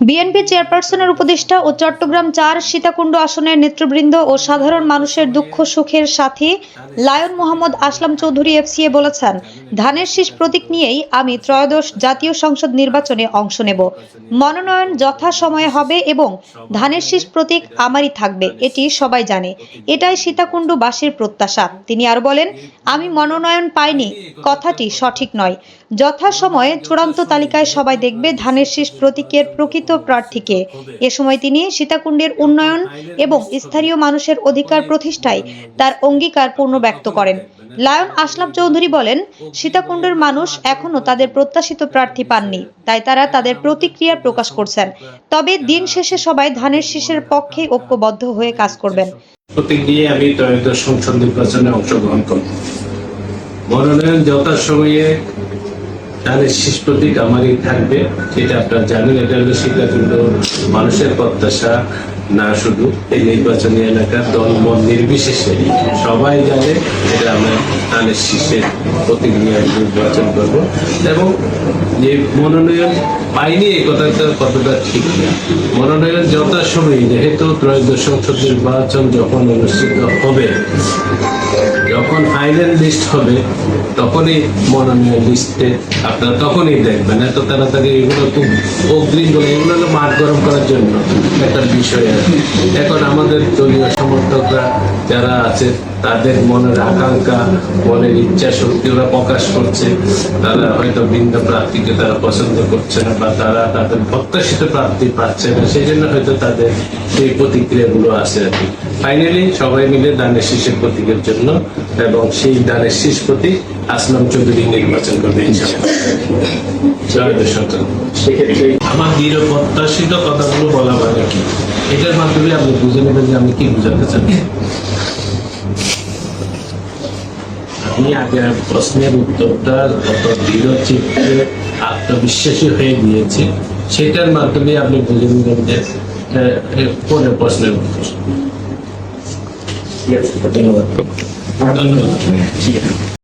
BNP চেয়ারপারসনের উপদেষ্টা ও চট্টগ্রাম চার সীতাকুণ্ড আসনের নেতৃবৃন্দ ও সাধারণ মানুষের দুঃখ, সুখের সাথী লায়ন মোহাম্মদ আসলাম চৌধুরী এফসিএ বলেছেন, ধানের শীষ প্রতীক নিয়েই আমি ত্রয়োদশ জাতীয় সংসদ নির্বাচনে অংশ নেব। মনোনয়ন যথাসময়ে হবে এবং ধানের শীষ প্রতীক আমারই থাকবে, এটি সবাই জানে। এটাই সীতাকুণ্ডবাসীর প্রত্যাশা। তিনি আরও বলেন, আমি মনোনয়ন পাইনি, কথাটি সঠিক নয়। যথাসময়ে চূড়ান্ত তালিকায় সবাই দেখবে ধানের শীষ প্রতীকের প্রকৃত প্রার্থীকে। এ সময় তিনি সীতাকুণ্ডের উন্নয়ন এবং স্থানীয় মানুষের অধিকার প্রতিষ্ঠায় তার অঙ্গীকার পূর্ণ ব্যক্ত করেন। লায়ন আসলাম চৌধুরী বলেন, সীতাকুণ্ডের মানুষ এখনও তাদের প্রত্যাশিত প্রার্থী পাননি, তাই তারা তাদের প্রতিক্রিয়া প্রকাশ করছেন। তবে দিন শেষে সবাই ধানের শীষের পক্ষে ঐক্যবদ্ধ হয়ে কাজ করবেন। আমি অংশগ্রহণ করব। মনোনয়ন তাহলে শেষ প্রতীক আমারই থাকবে সেটা আপনারা জানেন, এটা হলো সীতাকুণ্ড মানুষের প্রত্যাশা। না, শুধু এই নির্বাচনী এলাকার দল মত নির্বিশেষে। সবাই জানে এটা আমরা ধানের শীষের প্রতীক নিয়ে নির্বাচন করব। এবং যে মনোনয়ন পাইনি, এই কথাটা কতটা ঠিক না। মনোনয়ন যথাসময়ে, যেহেতু ত্রয়োদশ সংসদ নির্বাচন যখন অনুষ্ঠিত হবে যখন ফাইনাল লিস্ট হবে, তখনই মনোনয়ন লিস্টে আপনারা তখনই দেখবেন, এত তাড়াতাড়ি এগুলো খুব অগ্রিম বলে, এগুলো হলো মাঠ গরম করার জন্য একটা বিষয় আছে এখন আমাদের দলীয় সমর্থকরা যারা আছে তাদের মনের আকাঙ্ক্ষা মনের ইচ্ছা শক্তি ওরা প্রকাশ করছে। তারা হয়তো ভিন্ন প্রার্থীকে তারা পছন্দ করছে না বা তারা তাদের প্রত্যাশিত প্রার্থী পাচ্ছে না সেই জন্য হয়তো তাদের এই প্রতিক্রিয়াগুলো আছে আর কি। ফাইনালি সবাই মিলে দানের শীষের প্রতীকের জন্য এবং সেই দানের শীষ প্রতীক আসলাম চৌধুরী নির্বাচন করবে সেক্ষেত্রে আমার দৃঢ় প্রত্যাশিত কথাগুলো বলা মানে কি? এটার মাধ্যমে আপনি বুঝে নেবেন যে আমি কি বুঝাতে চান আমি আগের প্রশ্নের উত্তরটা কত দৃঢ় চিত্তে আত্মবিশ্বাসী হয়ে গিয়েছে সেটার মাধ্যমে আপনি বুঝে নিলেন যে পরের প্রশ্নের উত্তর। ধন্যবাদ।